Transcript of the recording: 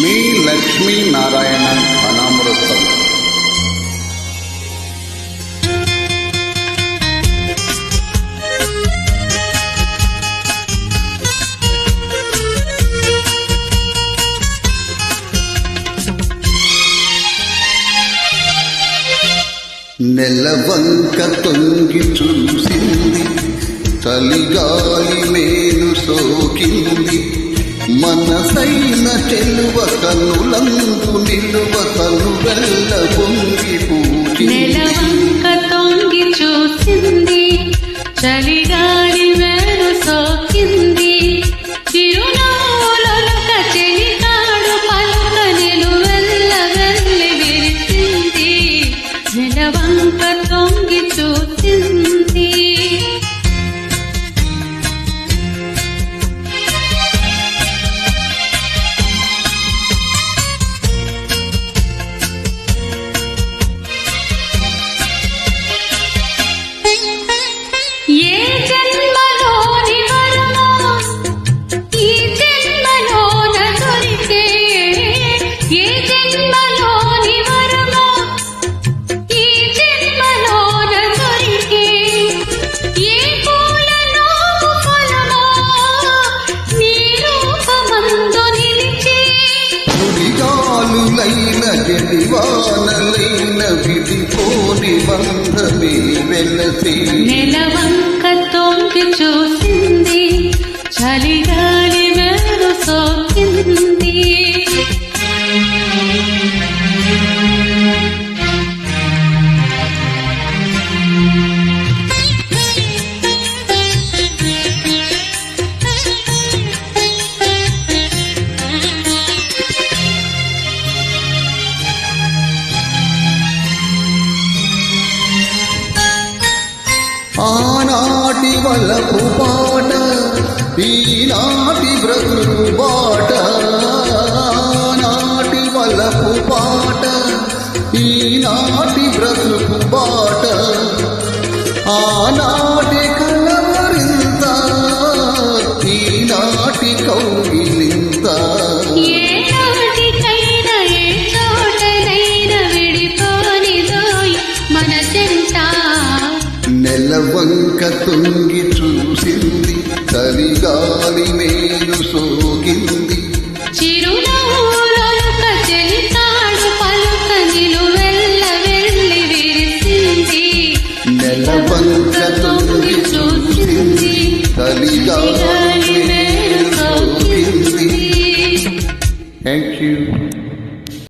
మీ లక్ష్మీనారాయణ అనామృతం. నెలవంక తొంగి చూసింది చలిగాలి మేలు సోకింది. మనసైన చెల్లువ కన్నులందు నిలువ కను వెళ్ళ పొంగి పూజి. నెలవంక తొంగి చూసింది చలిగాలి వేరు సోకింది. చిరునవ్వులొలక చెలికాడు పలుక నిలువెల్ల వెళ్ళి విరిసింది. నెలవంక తొంగి చూసింది. సుడిగాలులైన విధి పోని బంధమే వెలసి. నెలవంక తొంగి చూసింది చలిగా ఆనాటి వలపు పాట ఈనాటి బ్రతుకు బాట. ఆనాటి వలపు పాట ఈనాటి బ్రతుకు బాట. ఆనాటి కలవరింత ఈనాటి కౌగి వంక తొంగి చూసింది చలిగాలి